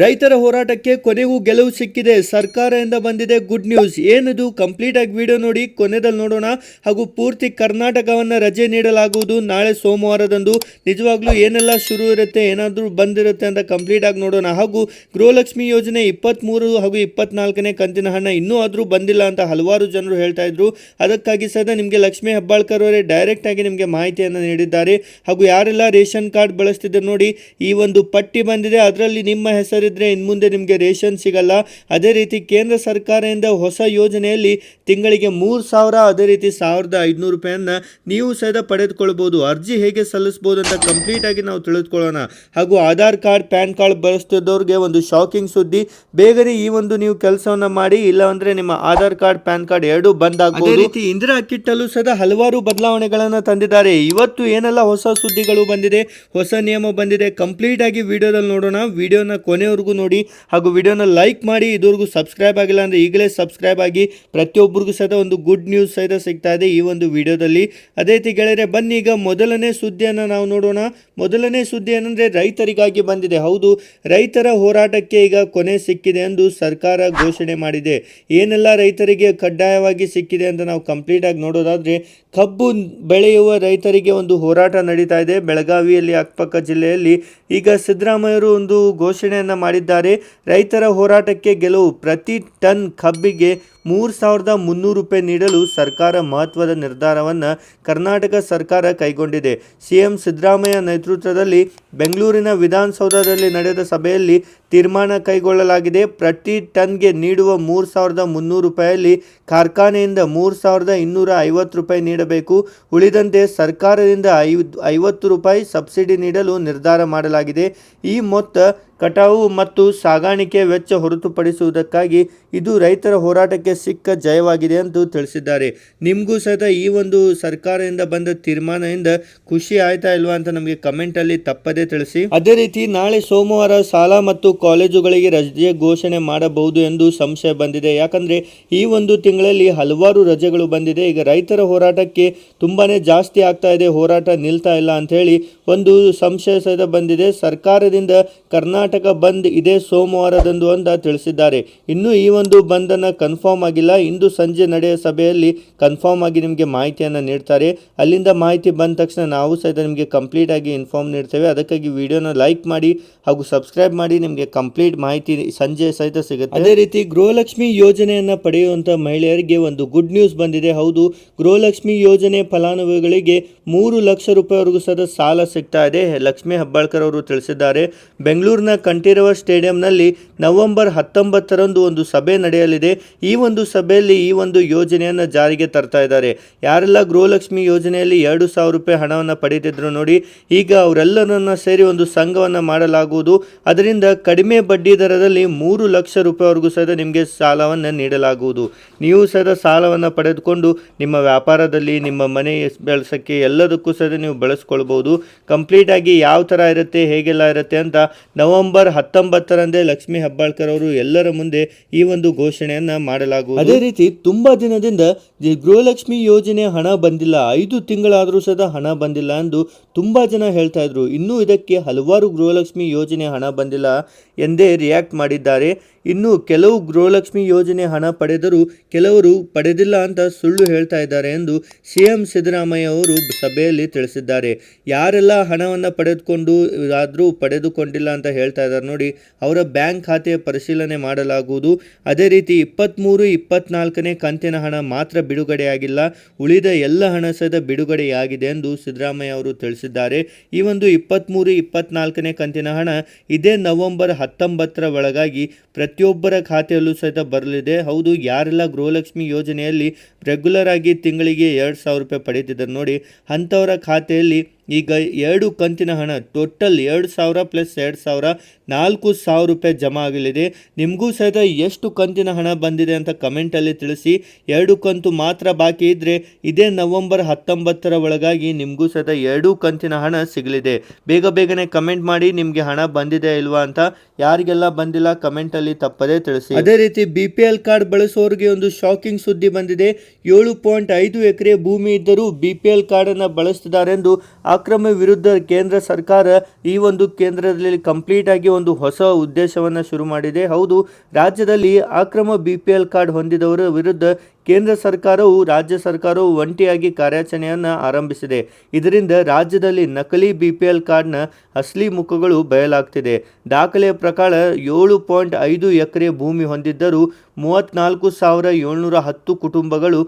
ರೈತರ ಹೋರಾಟಕ್ಕೆ ಕೊನೆಗೂ ಗೆಲುವು ಸಿಕ್ಕಿದೆ. ಸರ್ಕಾರದಿಂದ ಬಂದಿದೆ ಗುಡ್ ನ್ಯೂಸ್. ಏನಿದು? ಕಂಪ್ಲೀಟ್ ಆಗಿ ವಿಡಿಯೋ ನೋಡಿ, ಕೊನೆದಲ್ಲಿ ನೋಡೋಣ. ಹಾಗೂ ಪೂರ್ತಿ ಕರ್ನಾಟಕವನ್ನು ರಜೆ ನೀಡಲಾಗುವುದು. ನಾಳೆ ಸೋಮವಾರದಂದು. ನಿಜವಾಗ್ಲೂ ಏನೆಲ್ಲ ಶುರು ಇರುತ್ತೆ, ಏನಾದರೂ ಬಂದಿರುತ್ತೆ ಅಂತ ಕಂಪ್ಲೀಟ್ ಆಗಿ ನೋಡೋಣ. ಹಾಗೂ ಗೃಹಲಕ್ಷ್ಮಿ ಯೋಜನೆ ಇಪ್ಪತ್ತ್ಮೂರು ಹಾಗೂ ಇಪ್ಪತ್ನಾಲ್ಕನೇ ಕಂತಿನ ಹಣ ಇನ್ನೂ ಆದರೂ ಬಂದಿಲ್ಲ ಅಂತ ಹಲವಾರು ಜನರು ಹೇಳ್ತಾ ಇದ್ರು. ಅದಕ್ಕಾಗಿ ಸದಾ ನಿಮಗೆ ಲಕ್ಷ್ಮೀ ಹೆಬ್ಬಾಳ್ಕರ್ ಅವರೇ ಡೈರೆಕ್ಟ್ ಆಗಿ ನಿಮಗೆ ಮಾಹಿತಿಯನ್ನು ನೀಡಿದ್ದಾರೆ. ಹಾಗೂ ಯಾರೆಲ್ಲ ರೇಷನ್ ಕಾರ್ಡ್ ಬಳಸ್ತಿದ್ದರು ನೋಡಿ, ಈ ಒಂದು ಪಟ್ಟಿ ಬಂದಿದೆ. ಅದರಲ್ಲಿ ನಿಮ್ಮ ಹೆಸರಿದ್ರೆ ಇನ್ನು ಮುಂದೆ ನಿಮಗೆ ರೇಷನ್ ಸಿಗಲ್ಲ. ಅದೇ ರೀತಿ ಕೇಂದ್ರ ಸರ್ಕಾರದಿಂದ ಹೊಸ ಯೋಜನೆಯಲ್ಲಿ ತಿಂಗಳಿಗೆ ಮೂರು ಸಾವಿರ, ಅದೇ ರೀತಿ ಸಾವಿರದ ಐದುನೂರು ರೂಪಾಯಿಯನ್ನ ನೀವು ಸಹಿತ ಪಡೆದುಕೊಳ್ಬೋದು. ಅರ್ಜಿ ಹೇಗೆ ಸಲ್ಲಿಸ್ಬೋದು ಅಂತ ಕಂಪ್ಲೀಟ್ ಆಗಿ ನಾವು ತಿಳಿದುಕೊಳ್ಳೋಣ. ಹಾಗೂ ಆಧಾರ್ ಕಾರ್ಡ್, ಪ್ಯಾನ್ ಕಾರ್ಡ್ ಬಳಸ್ತಿದ್ದವ್ರಿಗೆ ಒಂದು ಶಾಕಿಂಗ್ ಸುದ್ದಿ. ಬೇಗನೆ ಈ ಒಂದು ನೀವು ಕೆಲಸವನ್ನ ಮಾಡಿ ಇಲ್ಲ ಅಂದ್ರೆ ನಿಮ್ಮ ಆಧಾರ್ ಕಾರ್ಡ್, ಪ್ಯಾನ್ ಕಾರ್ಡ್ ಎರಡು ಬಂದ್ ಅದೇ ರೀತಿ ಇಂದಿರಾ ಕಿಟ್ಟಲ್ಲೂ ಸಹ ಹಲವಾರು ಬದಲಾವಣೆಗಳನ್ನ ತಂದಿದ್ದಾರೆ. ಇವತ್ತು ಏನೆಲ್ಲ ಹೊಸ ಸುದ್ದಿಗಳು ಬಂದಿದೆ, ಹೊಸ ನಿಯಮ ಬಂದಿದೆ ಕಂಪ್ಲೀಟ್ ಆಗಿ ವಿಡಿಯೋದಲ್ಲಿ ನೋಡೋಣ. ವಿಡಿಯೋನ ಕೊನೆವರೆಗೂ ನೋಡಿ ಹಾಗೂ ವಿಡಿಯೋನ ಲೈಕ್ ಮಾಡಿ. ಇದುವರೆಗೂ ಸಬ್ಸ್ಕ್ರೈಬ್ ಆಗಿಲ್ಲ ಅಂದ್ರೆ ಈಗಲೇ ಸಬ್ಸ್ಕ್ರೈಬ್ ಆಗಿ ಪ್ರತಿಯೊಬ್ಬರಿಗೂ ಸಹಿತ ಒಂದು ಗುಡ್ ನ್ಯೂಸ್ ಸಹಿತ ಸಿಗ್ತಾ ಇದೆ ಈ ಒಂದು ವಿಡಿಯೋದಲ್ಲಿ. ಅದೇ ರೀತಿ ಗೆಳೆಯರೆ, ಬನ್ನಿ ಈಗ ಮೊದಲನೇ ಸುದ್ದಿಯನ್ನು ನಾವು ನೋಡೋಣ. ಮೊದಲನೇ ಸುದ್ದಿ ಏನಂದ್ರೆ ರೈತರಿಗಾಗಿ ಬಂದಿದೆ. ಹೌದು, ರೈತರ ಹೋರಾಟಕ್ಕೆ ಈಗ ಕೊನೆ ಸಿಕ್ಕಿದೆ ಎಂದು ಸರ್ಕಾರ ಘೋಷಣೆ ಮಾಡಿದೆ. ಏನೆಲ್ಲ ರೈತರಿಗೆ ಕಡ್ಡಾಯವಾಗಿ ಸಿಕ್ಕಿದೆ ಅಂತ ನಾವು ಕಂಪ್ಲೀಟ್ ಆಗಿ ನೋಡೋದಾದ್ರೆ, ಕಬ್ಬು ಬೆಳೆಯುವ ರೈತರಿಗೆ ಒಂದು ಹೋರಾಟ ನಡೀತಾ ಇದೆ. ಬೆಳಗಾವಿಯಲ್ಲಿ, ಅಕ್ಕಪಕ್ಕ ಜಿಲ್ಲೆಯಲ್ಲಿ ಈಗ ಸಿದ್ದರಾಮಯ್ಯರು ಒಂದು ಘೋಷಣೆಯನ್ನು ಮಾಡಿದ್ದಾರೆ. ರೈತರ ಹೋರಾಟಕ್ಕೆ ಗೆಲುವು. ಪ್ರತಿ ಟನ್ ಕಬ್ಬಿಗೆ ಮೂರು ಸಾವಿರದ ಮುನ್ನೂರು ರೂಪಾಯಿ ನೀಡಲು ಸರ್ಕಾರ ಮಹತ್ವದ ನಿರ್ಧಾರವನ್ನು ಕರ್ನಾಟಕ ಸರ್ಕಾರ ಕೈಗೊಂಡಿದೆ. ಸಿಎಂ ಸಿದ್ದರಾಮಯ್ಯ ನೇತೃತ್ವದಲ್ಲಿ ಬೆಂಗಳೂರಿನ ವಿಧಾನಸೌಧದಲ್ಲಿ ನಡೆದ ಸಭೆಯಲ್ಲಿ ತೀರ್ಮಾನ ಕೈಗೊಳ್ಳಲಾಗಿದೆ. ಪ್ರತಿ ಟನ್ಗೆ ನೀಡುವ ಮೂರು ಸಾವಿರದ ಮುನ್ನೂರು ರೂಪಾಯಿಯಲ್ಲಿ ಕಾರ್ಖಾನೆಯಿಂದ ಮೂರು ಸಾವಿರದ ಇನ್ನೂರ ಐವತ್ತು ರೂಪಾಯಿ ನೀಡಬೇಕು. ಉಳಿದಂತೆ ಸರ್ಕಾರದಿಂದ ಐವತ್ತು ರೂಪಾಯಿ ಸಬ್ಸಿಡಿ ನೀಡಲು ನಿರ್ಧಾರ ಮಾಡಲಾಗಿದೆ. ಈ ಮೊತ್ತ ಕಟಾವು ಮತ್ತು ಸಾಗಾಣಿಕೆ ವೆಚ್ಚ ಹೊರತುಪಡಿಸುವುದಕ್ಕಾಗಿ ಇದು ರೈತರ ಹೋರಾಟಕ್ಕೆ ಸಿಕ್ಕ ಜಯವಾಗಿದೆ ಎಂದು ತಿಳಿಸಿದ್ದಾರೆ. ನಿಮಗೂ ಸಹಿತ ಈ ಒಂದು ಸರ್ಕಾರದಿಂದ ಬಂದ ತೀರ್ಮಾನದಿಂದ ಖುಷಿ ಆಯ್ತಾ ಇಲ್ವಾ ಅಂತ ನಮಗೆ ಕಮೆಂಟಲ್ಲಿ ತಪ್ಪದೇ ತಿಳಿಸಿ. ಅದೇ ರೀತಿ ನಾಳೆ ಸೋಮವಾರ ಶಾಲಾ ಮತ್ತು ಕಾಲೇಜುಗಳಿಗೆ ರಜೆ ಘೋಷಣೆ ಮಾಡಬಹುದು ಎಂದು ಸಂಶಯ ಬಂದಿದೆ. ಯಾಕಂದ್ರೆ ಈ ಒಂದು ತಿಂಗಳಲ್ಲಿ ಹಲವಾರು ರಜೆಗಳು ಬಂದಿದೆ. ಈಗ ರೈತರ ಹೋರಾಟಕ್ಕೆ ತುಂಬಾನೇ ಜಾಸ್ತಿ ಆಗ್ತಾ ಇದೆ. ಹೋರಾಟ ನಿಲ್ತಾ ಇಲ್ಲ ಅಂತ ಹೇಳಿ ಒಂದು ಸಂಶಯ ಸಹಿತ ಬಂದಿದೆ. ಸರ್ಕಾರದಿಂದ ಕರ್ನಾಟಕ ಬಂದ್ ಇದೇ ಸೋಮವಾರದಂದು ಅಂತ ತಿಳಿಸಿದ್ದಾರೆ. ಇನ್ನು ಈ ಒಂದು ಬಂದನ್ನು ಕನ್ಫರ್ಮ್ ಆಗಿಲ್ಲ. ಇಂದು ಸಂಜೆ ನಡೆಯುವ ಸಭೆಯಲ್ಲಿ ಕನ್ಫರ್ಮ್ ಆಗಿ ನಿಮಗೆ ಮಾಹಿತಿಯನ್ನು ನೀಡ್ತಾರೆ. ಅಲ್ಲಿಂದ ಮಾಹಿತಿ ಬಂದ ತಕ್ಷಣ ನಾವು ಸಹಿತ ನಿಮಗೆ ಕಂಪ್ಲೀಟ್ ಆಗಿ ಇನ್ಫಾರ್ಮ್ ನೀಡ್ತೇವೆ. ಅದಕ್ಕಾಗಿ ವಿಡಿಯೋನ ಲೈಕ್ ಮಾಡಿ ಹಾಗೂ ಸಬ್ಸ್ಕ್ರೈಬ್ ಮಾಡಿ ನಿಮಗೆ ಕಂಪ್ಲೀಟ್ ಮಾಹಿತಿ ಸಂಜೆ ಸಹಿತ ಸಿಗುತ್ತೆ. ಅದೇ ರೀತಿ ಗೃಹಲಕ್ಷ್ಮಿ ಯೋಜನೆಯನ್ನ ಪಡೆಯುವಂಥ ಮಹಿಳೆಯರಿಗೆ ಒಂದು ಗುಡ್ ನ್ಯೂಸ್ ಬಂದಿದೆ. ಹೌದು, ಗೃಹಲಕ್ಷ್ಮಿ ಯೋಜನೆ ಫಲಾನುಭವಿಗಳಿಗೆ ಮೂರು ಲಕ್ಷ ರೂಪಾಯಿವರೆಗೂ ಸಹ ಸಾಲ ಸಿಗ್ತಾ ಇದೆ. ಲಕ್ಷ್ಮೀ ಹಬ್ಬಾಳ್ಕರ್ ಅವರು ತಿಳಿಸಿದ್ದಾರೆ. ಬೆಂಗಳೂರಿನ ಕಂಠೀರವ ಸ್ಟೇಡಿಯಂನಲ್ಲಿ ನವೆಂಬರ್ ಹತ್ತೊಂಬತ್ತರಂದು ಒಂದು ಸಭೆ ನಡೆಯಲಿದೆ. ಈ ಒಂದು ಸಭೆಯಲ್ಲಿ ಈ ಒಂದು ಯೋಜನೆಯನ್ನು ಜಾರಿಗೆ ತರ್ತಾ ಇದ್ದಾರೆ. ಯಾರೆಲ್ಲ ಗೃಹಲಕ್ಷ್ಮಿ ಯೋಜನೆಯಲ್ಲಿ ಎರಡು ಸಾವಿರ ರೂಪಾಯಿ ಹಣವನ್ನು ಪಡೆದಿದ್ರು ನೋಡಿ, ಈಗ ಅವರೆಲ್ಲರನ್ನ ಸೇರಿ ಒಂದು ಸಂಘವನ್ನು ಮಾಡಲಾಗುವುದು. ಅದರಿಂದ ಕಡಿಮೆ ಬಡ್ಡಿ ದರದಲ್ಲಿ ಮೂರು ಲಕ್ಷ ರೂಪಾಯಿವರೆಗೂ ಸಹಿತ ನಿಮಗೆ ಸಾಲವನ್ನು ನೀಡಲಾಗುವುದು. ನೀವು ಸಹಿತ ಸಾಲವನ್ನು ಪಡೆದುಕೊಂಡು ನಿಮ್ಮ ವ್ಯಾಪಾರದಲ್ಲಿ, ನಿಮ್ಮ ಮನೆ ಬೆಳೆಸೋಕ್ಕೆ ಎಲ್ಲದಕ್ಕೂ ಸಹಿತ ನೀವು ಬಳಸ್ಕೊಳ್ಬೋದು ಕಂಪ್ಲೀಟ್ ಆಗಿ ಯಾವ ಥರ ಇರುತ್ತೆ, ಹೇಗೆಲ್ಲ ಇರುತ್ತೆ ಅಂತ ನವೆಂಬರ್ ಹತ್ತೊಂಬತ್ತರಂದೇ ಲಕ್ಷ್ಮಿ ಹೆಬ್ಬಾಳ್ಕರ್ ಅವರು ಎಲ್ಲರ ಮುಂದೆ ಈ ಒಂದು ಘೋಷಣೆಯನ್ನ ಮಾಡಲಾಗುವುದು. ಅದೇ ರೀತಿ ತುಂಬಾ ದಿನದಿಂದ ಗೃಹಲಕ್ಷ್ಮಿ ಯೋಜನೆ ಹಣ ಬಂದಿಲ್ಲ, ಐದು ತಿಂಗಳಾದರೂ ಸಹ ಹಣ ಬಂದಿಲ್ಲ ಎಂದು ತುಂಬಾ ಜನ ಹೇಳ್ತಾ ಇದ್ರು. ಇನ್ನೂ ಇದಕ್ಕೆ ಹಲವಾರು ಗೃಹಲಕ್ಷ್ಮಿ ಯೋಜನೆ ಹಣ ಬಂದಿಲ್ಲ. ಎಂದೇ ರಿಯಾಕ್ಟ್ ಮಾಡಿದ್ದಾರೆ. ಇನ್ನು ಕೆಲವು ಗೃಹಲಕ್ಷ್ಮಿ ಯೋಜನೆ ಹಣ ಪಡೆದರೂ ಕೆಲವರು ಪಡೆದಿಲ್ಲ ಅಂತ ಸುಳ್ಳು ಹೇಳ್ತಾ ಇದ್ದಾರೆ ಎಂದು ಸಿಎಂ ಸಿದ್ದರಾಮಯ್ಯ ಅವರು ಸಭೆಯಲ್ಲಿ ತಿಳಿಸಿದ್ದಾರೆ. ಯಾರೆಲ್ಲ ಹಣವನ್ನು ಪಡೆದುಕೊಂಡು ಆದರೂ ಪಡೆದುಕೊಂಡಿಲ್ಲ ಅಂತ ಹೇಳ್ತಾ ಇದ್ದಾರೆ. ನೋಡಿ, ಅವರ ಬ್ಯಾಂಕ್ ಖಾತೆಯ ಪರಿಶೀಲನೆ ಮಾಡಲಾಗುವುದು. ಅದೇ ರೀತಿ ಇಪ್ಪತ್ತ್ಮೂರು ಇಪ್ಪತ್ನಾಲ್ಕನೇ ಕಂತಿನ ಹಣ ಮಾತ್ರ ಬಿಡುಗಡೆಯಾಗಿಲ್ಲ. ಉಳಿದ ಎಲ್ಲ ಹಣ ಸಹಿತ ಬಿಡುಗಡೆಯಾಗಿದೆ ಎಂದು ಸಿದ್ದರಾಮಯ್ಯ ಅವರು ತಿಳಿಸಿದ್ದಾರೆ. ಈ ಒಂದು ಇಪ್ಪತ್ತ್ಮೂರು ಇಪ್ಪತ್ನಾಲ್ಕನೇ ಕಂತಿನ ಹಣ ಇದೇ ನವೆಂಬರ್ ಹತ್ತೊಂಬತ್ತರ ಒಳಗಾಗಿ ಪ್ರತಿಯೊಬ್ಬರ ಖಾತೆಯಲ್ಲೂ ಸಹಿತ ಬರಲಿದೆ. ಹೌದು, ಯಾರೆಲ್ಲ ಗೃಹಲಕ್ಷ್ಮಿ ಯೋಜನೆಯಲ್ಲಿ ರೆಗ್ಯುಲರ್ ಆಗಿ ತಿಂಗಳಿಗೆ ಎರಡು ಸಾವಿರ ರೂಪಾಯಿ ಪಡೀತಿದ್ದಾರೆ ನೋಡಿ, ಅಂಥವರ ಖಾತೆಯಲ್ಲಿ ಈಗ ಎರಡು ಕಂತಿನ ಹಣ ಟೋಟಲ್ ಎರಡು ಸಾವಿರ ಪ್ಲಸ್ ಎರಡು ಸಾವಿರ, ನಾಲ್ಕು ಸಾವಿರ ರೂಪಾಯಿ ಜಮಾ ಆಗಲಿದೆ. ನಿಮಗೂ ಸಹಿತ ಎಷ್ಟು ಕಂತಿನ ಹಣ ಬಂದಿದೆ ಅಂತ ಕಮೆಂಟಲ್ಲಿ ತಿಳಿಸಿ. ಎರಡು ಕಂತು ಮಾತ್ರ ಬಾಕಿ ಇದ್ದರೆ ಇದೇ ನವೆಂಬರ್ ಹತ್ತೊಂಬತ್ತರ ಒಳಗಾಗಿ ನಿಮಗೂ ಸಹಿತ ಎರಡೂ ಕಂತಿನ ಹಣ ಸಿಗಲಿದೆ. ಬೇಗ ಬೇಗನೆ ಕಮೆಂಟ್ ಮಾಡಿ ನಿಮಗೆ ಹಣ ಬಂದಿದೆ ಇಲ್ವಾ ಅಂತ ಯಾರಿಗೆಲ್ಲ ಬಂದಿಲ್ಲ ಕಮೆಂಟಲ್ಲಿ ತಪ್ಪದೇ ತಿಳಿಸಿ. ಅದೇ ರೀತಿ ಬಿ ಪಿ ಎಲ್ ಕಾರ್ಡ್ ಬಳಸೋರಿಗೆ ಒಂದು ಶಾಕಿಂಗ್ ಸುದ್ದಿ ಬಂದಿದೆ. ಏಳು ಪಾಯಿಂಟ್ ಐದು ಎಕರೆ ಭೂಮಿ ಇದ್ದರೂ ಬಿ ಪಿ ಎಲ್ ಕಾರ್ಡನ್ನು ಬಳಸ್ತಿದ್ದಾರೆ ಎಂದು ಅಕ್ರಮ ವಿರುದ್ಧ ಕೇಂದ್ರ ಸರ್ಕಾರ ಈ ಒಂದು ಕೇಂದ್ರದಲ್ಲಿ ಕಂಪ್ಲೀಟ್ ಆಗಿ ಒಂದು ಹೊಸ ಉದ್ದೇಶವನ್ನು ಶುರು ಮಾಡಿದೆ. ಹೌದು, ರಾಜ್ಯದಲ್ಲಿ ಅಕ್ರಮ ಬಿ ಪಿ ಎಲ್ ಕಾರ್ಡ್ ಹೊಂದಿದವರ ವಿರುದ್ಧ ಕೇಂದ್ರ ಸರ್ಕಾರವು ರಾಜ್ಯ ಸರ್ಕಾರವು ಒಂಟಿಯಾಗಿ ಕಾರ್ಯಾಚರಣೆಯನ್ನು ಆರಂಭಿಸಿದೆ. ಇದರಿಂದ ರಾಜ್ಯದಲ್ಲಿ ನಕಲಿ ಬಿ ಪಿ ಎಲ್ ಕಾರ್ಡ್ನ ಅಸಲಿ ಮುಖಗಳು ಬಯಲಾಗ್ತಿದೆ. ದಾಖಲೆಯ ಪ್ರಕಾರ ಏಳು ಪಾಯಿಂಟ್ ಐದು ಎಕರೆ ಭೂಮಿ ಹೊಂದಿದ್ದರೂ ಮೂವತ್ತ್ನಾಲ್ಕು ಸಾವಿರ ಏಳ್ನೂರ ಹತ್ತು ಕುಟುಂಬಗಳು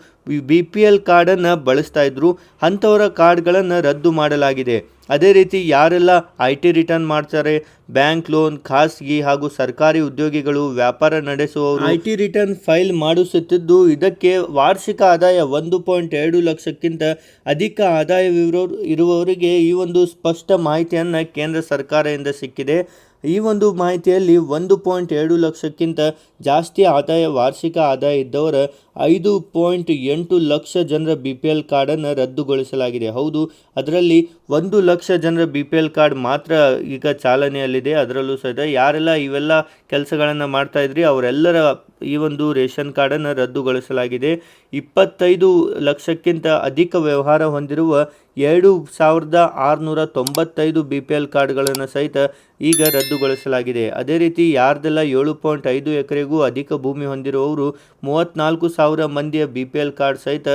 ಬಿ ಪಿ ಎಲ್ ಕಾರ್ಡನ್ನು ಬಳಸ್ತಾ ಇದ್ರು. ಅಂಥವರ ಕಾರ್ಡ್ಗಳನ್ನು ರದ್ದು ಮಾಡಲಾಗಿದೆ. ಅದೇ ರೀತಿ ಯಾರೆಲ್ಲ ಐ ಟಿ ರಿಟರ್ನ್ ಮಾಡ್ತಾರೆ, ಬ್ಯಾಂಕ್ ಲೋನ್, ಖಾಸಗಿ ಹಾಗೂ ಸರ್ಕಾರಿ ಉದ್ಯೋಗಿಗಳು ವ್ಯಾಪಾರ ನಡೆಸುವವರು ಐ ಟಿ ರಿಟರ್ನ್ ಫೈಲ್ ಮಾಡಿಸುತ್ತಿದ್ದು, ಇದಕ್ಕೆ ವಾರ್ಷಿಕ ಆದಾಯ ಒಂದು ಪಾಯಿಂಟ್ ಎರಡು ಲಕ್ಷಕ್ಕಿಂತ ಅಧಿಕ ಆದಾಯವಿರೋ, ಇರುವವರಿಗೆ ಈ ಒಂದು ಸ್ಪಷ್ಟ ಮಾಹಿತಿಯನ್ನು ಕೇಂದ್ರ ಸರ್ಕಾರದಿಂದ ಸಿಕ್ಕಿದೆ. ಈ ಒಂದು ಮಾಹಿತಿಯಲ್ಲಿ ಒಂದು ಪಾಯಿಂಟ್ ಎರಡು ಲಕ್ಷಕ್ಕಿಂತ ಜಾಸ್ತಿ ಆದಾಯ ವಾರ್ಷಿಕ ಆದಾಯ ಇದ್ದವರ ಐದು ಪಾಯಿಂಟ್ ಎಂಟು ಲಕ್ಷ ಜನರ ಬಿ ಪಿ ಎಲ್ ಕಾರ್ಡನ್ನು ರದ್ದುಗೊಳಿಸಲಾಗಿದೆ. ಹೌದು, ಅದರಲ್ಲಿ ಒಂದು ಲಕ್ಷ ಜನರ ಬಿ ಪಿ ಎಲ್ ಕಾರ್ಡ್ ಮಾತ್ರ ಈಗ ಚಾಲನೆಯಲ್ಲಿದೆ. ಅದರಲ್ಲೂ ಸಹಿತ ಯಾರೆಲ್ಲ ಇವೆಲ್ಲ ಕೆಲಸಗಳನ್ನು ಮಾಡ್ತಾ ಇದ್ರಿ, ಅವರೆಲ್ಲರ ಈ ಒಂದು ರೇಷನ್ ಕಾರ್ಡನ್ನು ರದ್ದುಗೊಳಿಸಲಾಗಿದೆ. ಇಪ್ಪತ್ತೈದು ಲಕ್ಷಕ್ಕಿಂತ ಅಧಿಕ ವ್ಯವಹಾರ ಹೊಂದಿರುವ ಎರಡು ಸಾವಿರದ ಆರುನೂರ ತೊಂಬತ್ತೈದು ಬಿ ಪಿ ಎಲ್ ಕಾರ್ಡ್ಗಳನ್ನು ಸಹಿತ ಈಗ ರದ್ದುಗೊಳಿಸಲಾಗಿದೆ. ಅದೇ ರೀತಿ ಯಾರ್ದೆಲ್ಲ ಏಳು ಪಾಯಿಂಟ್ ಐದು ಎಕರೆಗೂ ಅಧಿಕ ಭೂಮಿ ಹೊಂದಿರುವವರು, ಮೂವತ್ತ್ನಾಲ್ಕು ಸಾವಿರ ಮಂದಿಯ ಬಿ ಪಿ ಎಲ್ ಕಾರ್ಡ್ ಸಹಿತ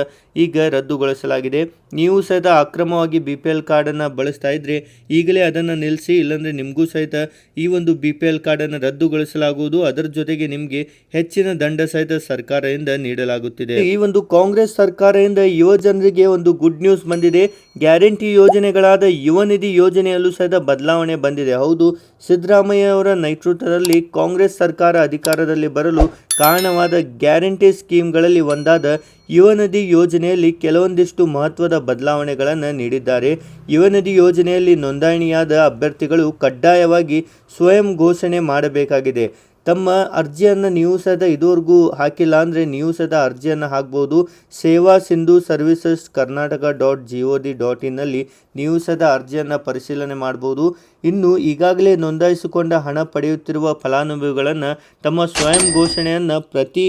ಈಗ ರದ್ದುಗೊಳಿಸಲಾಗಿದೆ. ನೀವು ಸಹಿತ ಅಕ್ರಮವಾಗಿ ಬಿ ಪಿ ಎಲ್ ಕಾರ್ಡನ್ನು ಬಳಸ್ತಾ ಇದ್ದರೆ ಈಗಲೇ ಅದನ್ನು ನಿಲ್ಲಿಸಿ ಇಲ್ಲಾಂದರೆ ನಿಮಗೂ ಸಹಿತ ಈ ಒಂದು ಬಿ ಪಿ ಎಲ್ ಕಾರ್ಡನ್ನು ರದ್ದುಗೊಳಿಸಲಾಗುವುದು. ಅದರ ಜೊತೆಗೆ ನಿಮಗೆ ಹೆಚ್ಚಿನ ದಂಡ ಸಹಿತ ಸರ್ಕಾರದಿಂದ ನೀಡಲಾಗುತ್ತಿದೆ. ಈ ಒಂದು ಕಾಂಗ್ರೆಸ್ ಸರ್ಕಾರದಿಂದ ಯುವ ಜನರಿಗೆ ಒಂದು ಗುಡ್ ನ್ಯೂಸ್ ಬಂದಿದೆ. ಗ್ಯಾರಂಟಿ ಯೋಜನೆಗಳಾದ ಯುವ ನಿಧಿ ಯೋಜನೆಯಲ್ಲೂ ಸಹಿತ ಬದಲಾವಣೆ ಬಂದಿದೆ. ಹೌದು ಸಿದ್ದರಾಮಯ್ಯ ಅವರ ನೇತೃತ್ವದಲ್ಲಿ ಕಾಂಗ್ರೆಸ್ ಸರ್ಕಾರ ಅಧಿಕಾರದಲ್ಲಿ ಬರಲು ಕಾರಣವಾದ ಗ್ಯಾರಂಟಿ ಸ್ಕೀಮ್ಗಳಲ್ಲಿ ಒಂದಾದ ಯುವ ನದಿ ಯೋಜನೆಯಲ್ಲಿ ಕೆಲವೊಂದಿಷ್ಟು ಮಹತ್ವದ ಬದಲಾವಣೆಗಳನ್ನು ನೀಡಿದ್ದಾರೆ. ಯುವ ನದಿ ಯೋಜನೆಯಲ್ಲಿ ನೋಂದಣಿಯಾದ ಅಭ್ಯರ್ಥಿಗಳು ಕಡ್ಡಾಯವಾಗಿ ಸ್ವಯಂ ಘೋಷಣೆ ಮಾಡಬೇಕಾಗಿದೆ. ತಮ್ಮ ಅರ್ಜಿಯನ್ನು ನೀವು ಸದ ಇದುವರೆಗೂ ಹಾಕಿಲ್ಲ ಅಂದರೆ ನೀವು ಸದ ಅರ್ಜಿಯನ್ನು ಹಾಕ್ಬೋದು. Seva Sindhu services Karnataka dot G O D dot ಇನ್ನಲ್ಲಿ ನೀವು ಸದ ಅರ್ಜಿಯನ್ನು ಪರಿಶೀಲನೆ ಮಾಡ್ಬೋದು. ಇನ್ನು ಈಗಾಗಲೇ ನೋಂದಾಯಿಸಿಕೊಂಡ ಹಣ ಪಡೆಯುತ್ತಿರುವ ಫಲಾನುಭವಿಗಳನ್ನು ತಮ್ಮ ಸ್ವಯಂ ಘೋಷಣೆಯನ್ನು ಪ್ರತಿ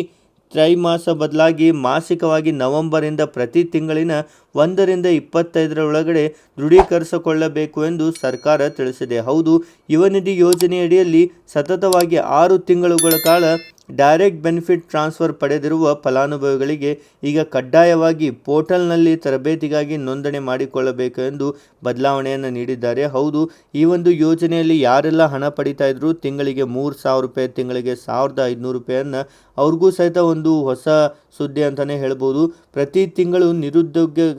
ತ್ರೈಮಾಸ ಬದಲಾಗಿ ಮಾಸಿಕವಾಗಿ ನವೆಂಬರಿಂದ ಪ್ರತಿ ತಿಂಗಳಿನ ಒಂದರಿಂದ ಇಪ್ಪತ್ತೈದರ ಒಳಗಡೆ ದೃಢೀಕರಿಸಿಕೊಳ್ಳಬೇಕು ಎಂದು ಸರ್ಕಾರ ತಿಳಿಸಿದೆ. ಹೌದು, ಯುವನಿಧಿ ಯೋಜನೆಯಡಿಯಲ್ಲಿ ಸತತವಾಗಿ ಆರು ತಿಂಗಳುಗಳ ಕಾಲ ಡೈರೆಕ್ಟ್ ಬೆನಿಫಿಟ್ ಟ್ರಾನ್ಸ್ಫರ್ ಪಡೆದಿರುವ ಫಲಾನುಭವಿಗಳಿಗೆ ಈಗ ಕಡ್ಡಾಯವಾಗಿ ಪೋರ್ಟಲ್ನಲ್ಲಿ ತರಬೇತಿಗಾಗಿ ನೋಂದಣಿ ಮಾಡಿಕೊಳ್ಳಬೇಕು ಎಂದು ಬದಲಾವಣೆಯನ್ನು ನೀಡಿದ್ದಾರೆ. ಹೌದು, ಈ ಒಂದು ಯೋಜನೆಯಲ್ಲಿ ಯಾರೆಲ್ಲ ಹಣ ಪಡಿತಾ ಇದ್ರು ತಿಂಗಳಿಗೆ ಮೂರು ಸಾವಿರ ರೂಪಾಯಿ, ತಿಂಗಳಿಗೆ ಸಾವಿರದ ಐದುನೂರು ರೂಪಾಯಿಯನ್ನು ಅವ್ರಿಗೂ ಸಹಿತ ಒಂದು ಹೊಸ ಸುದ್ದಿ ಅಂತಲೇ ಹೇಳ್ಬೋದು. ಪ್ರತಿ ತಿಂಗಳು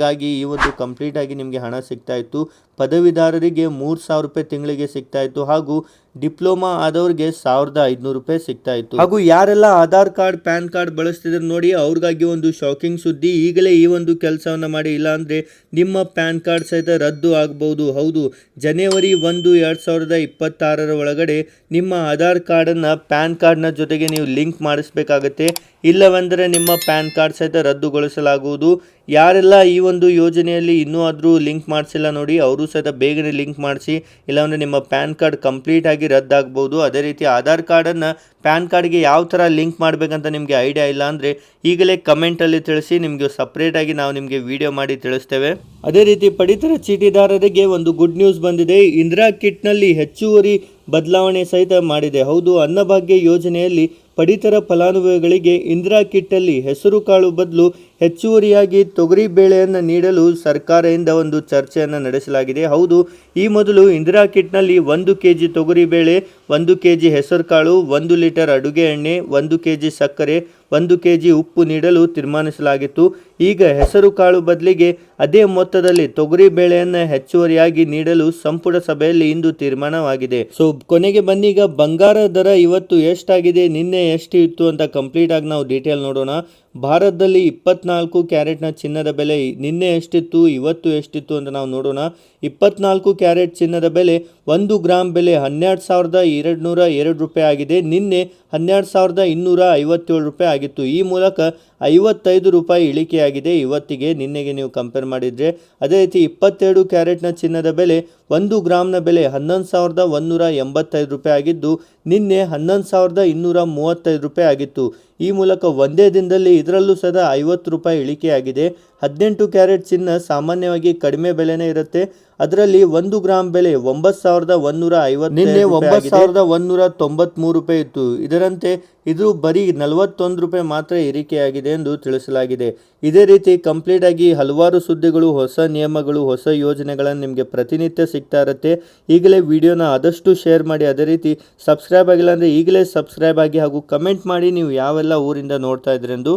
ನಿರುದ್ಯೋಗಕ್ಕಾಗಿ ಈ ಒಂದು ಕಂಪ್ಲೀಟ್ ಆಗಿ ನಿಮಗೆ ಹಣ ಸಿಗ್ತಾ ಇತ್ತು. ಪದವೀಧರರಿಗೆ ಮೂರು ಸಾವಿರ ರೂಪಾಯಿ ತಿಂಗಳಿಗೆ ಸಿಗ್ತಾ ಇತ್ತು ಹಾಗೂ ಡಿಪ್ಲೊಮಾ ಆದವ್ರಿಗೆ ಸಾವಿರದ ಐದುನೂರು ರೂಪಾಯಿ ಸಿಗ್ತಾ ಇತ್ತು. ಹಾಗೂ ಯಾರೆಲ್ಲ ಆಧಾರ್ ಕಾರ್ಡ್, ಪ್ಯಾನ್ ಕಾರ್ಡ್ ಬಳಸ್ತಿದ್ರು ನೋಡಿ ಅವ್ರಿಗಾಗಿ ಒಂದು ಶಾಕಿಂಗ್ ಸುದ್ದಿ. ಈಗಲೇ ಈ ಒಂದು ಕೆಲಸವನ್ನು ಮಾಡಿ, ಇಲ್ಲ ಅಂದರೆ ನಿಮ್ಮ ಪ್ಯಾನ್ ಕಾರ್ಡ್ ಸಹಿತ ರದ್ದು ಆಗಬಹುದು. ಹೌದು, ಜನವರಿ ಒಂದು ಎರಡು ಸಾವಿರದ ಇಪ್ಪತ್ತಾರರ ಒಳಗಡೆ ನಿಮ್ಮ ಆಧಾರ್ ಕಾರ್ಡನ್ನು, ಪ್ಯಾನ್ ಕಾರ್ಡ್ನ ಜೊತೆಗೆ ನೀವು ಲಿಂಕ್ ಮಾಡಿಸ್ಬೇಕಾಗತ್ತೆ. ಇಲ್ಲವೆಂದರೆ ನಿಮ್ಮ ಪ್ಯಾನ್ ಕಾರ್ಡ್ ಸಹಿತ ರದ್ದುಗೊಳಿಸಲಾಗುವುದು. ಯಾರೆಲ್ಲ ಈ ಒಂದು ಯೋಜನೆಯಲ್ಲಿ ಇನ್ನೂ ಆದರೂ ಲಿಂಕ್ ಮಾಡಿಸಿಲ್ಲ ನೋಡಿ, ಅವರು ಸಹಿತ ಬೇಗನೆ ಲಿಂಕ್ ಮಾಡಿಸಿ, ಇಲ್ಲಾಂದರೆ ನಿಮ್ಮ ಪ್ಯಾನ್ ಕಾರ್ಡ್ ಕಂಪ್ಲೀಟಾಗಿ ರದ್ದಾಗ್ಬೋದು. ಅದೇ ರೀತಿ ಆಧಾರ್ ಕಾರ್ಡನ್ನು ಪ್ಯಾನ್ ಕಾರ್ಡ್ಗೆ ಯಾವ ಥರ ಲಿಂಕ್ ಮಾಡಬೇಕಂತ ನಿಮಗೆ ಐಡಿಯಾ ಇಲ್ಲ ಅಂದರೆ ಈಗಲೇ ಕಮೆಂಟಲ್ಲಿ ತಿಳಿಸಿ, ನಿಮಗೆ ಸಪ್ರೇಟಾಗಿ ನಾವು ನಿಮಗೆ ವಿಡಿಯೋ ಮಾಡಿ ತಿಳಿಸ್ತೇವೆ. ಅದೇ ರೀತಿ ಪಡಿತರ ಚೀಟಿದಾರರಿಗೆ ಒಂದು ಗುಡ್ ನ್ಯೂಸ್ ಬಂದಿದೆ. ಇಂದಿರಾ ಕಿಟ್ನಲ್ಲಿ ಹೆಚ್ಚುವರಿ ಬದಲಾವಣೆ ಸಹಿತ ಮಾಡಿದೆ. ಹೌದು, ಅನ್ನಭಾಗ್ಯ ಯೋಜನೆಯಲ್ಲಿ ಪಡಿತರ ಫಲಾನುಭವಿಗಳಿಗೆ ಇಂದಿರಾ ಕಿಟ್ಟಲ್ಲಿ ಹೆಸರು, ಕಾಳು, ಬದಲು ಹೆಚ್ಚುವರಿಯಾಗಿ ತೊಗರಿ ಬೇಳೆಯನ್ನು ನೀಡಲು ಸರ್ಕಾರದಿಂದ ಒಂದು ಚರ್ಚೆಯನ್ನು ನಡೆಸಲಾಗಿದೆ. ಹೌದು, ಈ ಮೊದಲು ಇಂದಿರಾ ಕಿಟ್ನಲ್ಲಿ ಒಂದು ಕೆ ಜಿ ತೊಗರಿ ಬೇಳೆ, ಒಂದು ಕೆ ಜಿ ಹೆಸರು ಕಾಳು, ಒಂದು ಲೀಟರ್ ಅಡುಗೆ ಎಣ್ಣೆ, ಒಂದು ಕೆ ಜಿ ಸಕ್ಕರೆ, ಒಂದು ಕೆ ಜಿ ಉಪ್ಪು ನೀಡಲು ತೀರ್ಮಾನಿಸಲಾಗಿತ್ತು. ಈಗ ಹೆಸರು ಕಾಳು ಬದಲಿಗೆ ಅದೇ ಮೊತ್ತದಲ್ಲಿ ತೊಗರಿ ಬೇಳೆಯನ್ನು ಹೆಚ್ಚುವರಿಯಾಗಿ ನೀಡಲು ಸಂಪುಟ ಸಭೆಯಲ್ಲಿ ಇಂದು ತೀರ್ಮಾನವಾಗಿದೆ. ಸೊ, ಕೊನೆಗೆ ಬನ್ನೀಗ ಬಂಗಾರ ದರ ಇವತ್ತು ಎಷ್ಟಾಗಿದೆ, ನಿನ್ನೆ ಎಷ್ಟು ಇತ್ತು ಅಂತ ಕಂಪ್ಲೀಟ್ ಆಗಿ ನಾವು ಡೀಟೇಲ್ ನೋಡೋಣ. ಭಾರತದಲ್ಲಿ ಇಪ್ಪತ್ನಾಲ್ಕು ಕ್ಯಾರೆಟ್ನ ಚಿನ್ನದ ಬೆಲೆ ನಿನ್ನೆ ಎಷ್ಟಿತ್ತು, ಇವತ್ತು ಎಷ್ಟಿತ್ತು ಅಂತ ನಾವು ನೋಡೋಣ. ಇಪ್ಪತ್ನಾಲ್ಕು ಕ್ಯಾರೆಟ್ ಚಿನ್ನದ ಬೆಲೆ ಒಂದು ಗ್ರಾಮ್ ಬೆಲೆ ಹನ್ನೆರಡು ಸಾವಿರದ ಎರಡು ನೂರ ಎರಡು ರೂಪಾಯಿ ಆಗಿದೆ. ನಿನ್ನೆ ಹನ್ನೆರಡು ಸಾವಿರದ ಇನ್ನೂರ ಐವತ್ತೇಳು ರೂಪಾಯಿ ಆಗಿತ್ತು. ಈ ಮೂಲಕ ಐವತ್ತೈದು ರೂಪಾಯಿ ಇಳಿಕೆಯಾಗಿದೆ. ಇವತ್ತಿಗೆ ನಿನ್ನೆಗೆ ನೀವು ಕಂಪೇರ್ ಮಾಡಿದರೆ ಅದೇ ರೀತಿ ಇಪ್ಪತ್ತೆರಡು ಕ್ಯಾರೆಟ್ನ ಚಿನ್ನದ ಬೆಲೆ ಒಂದು ಗ್ರಾಮ್ನ ಬೆಲೆ ಹನ್ನೊಂದು ಸಾವಿರದ ಒಂದೂರ ಎಂಬತ್ತೈದು ರೂಪಾಯಿ ಆಗಿದ್ದು ನಿನ್ನೆ ಹನ್ನೊಂದು ಸಾವಿರದ ಇನ್ನೂರ ಮೂವತ್ತೈದು ರೂಪಾಯಿ ಆಗಿತ್ತು. ಈ ಮೂಲಕ ಒಂದೇ ದಿನದಲ್ಲಿ ಇದರಲ್ಲೂ ಸದ ಐವತ್ತು ರೂಪಾಯಿ ಇಳಿಕೆಯಾಗಿದೆ. ಹದಿನೆಂಟು ಕ್ಯಾರೆಟ್ ಚಿನ್ನ ಸಾಮಾನ್ಯವಾಗಿ ಕಡಿಮೆ ಬೆಲೆನೇ ಇರುತ್ತೆ. ಅದರಲ್ಲಿ ಒಂದು ಗ್ರಾಮ್ ಬೆಲೆ ಒಂಬತ್ತು ಸಾವಿರದ ಒಂದೂರ ಐವತ್ತು ನಿನ್ನೆ ಒಂಬತ್ತು ಸಾವಿರದ ಒಂದೂರ ತೊಂಬತ್ಮೂರು ರೂಪಾಯಿ ಇತ್ತು. ಇದರಂತೆ ಇದು ಬರೀ ನಲವತ್ತೊಂದು ರೂಪಾಯಿ ಮಾತ್ರ ಏರಿಕೆಯಾಗಿದೆ ಎಂದು ತಿಳಿಸಲಾಗಿದೆ. ಇದೇ ರೀತಿ ಕಂಪ್ಲೀಟ್ ಆಗಿ ಹಲವಾರು ಸುದ್ದಿಗಳು ಹೊಸ ನಿಯಮಗಳು ಹೊಸ ಯೋಜನೆಗಳನ್ನು ನಿಮಗೆ ಪ್ರತಿನಿತ್ಯ ಸಿಗ್ತಾ ಇರುತ್ತೆ. ಈಗಲೇ ವಿಡಿಯೋನ ಆದಷ್ಟು ಶೇರ್ ಮಾಡಿ. ಅದೇ ರೀತಿ ಸಬ್ಸ್ಕ್ರೈಬ್ ಆಗಿಲ್ಲ ಅಂದರೆ ಈಗಲೇ ಸಬ್ಸ್ಕ್ರೈಬ್ ಆಗಿ ಹಾಗೂ ಕಮೆಂಟ್ ಮಾಡಿ ನೀವು ಯಾವೆಲ್ಲ ಊರಿಂದ ನೋಡ್ತಾ ಇದ್ರೆಂದು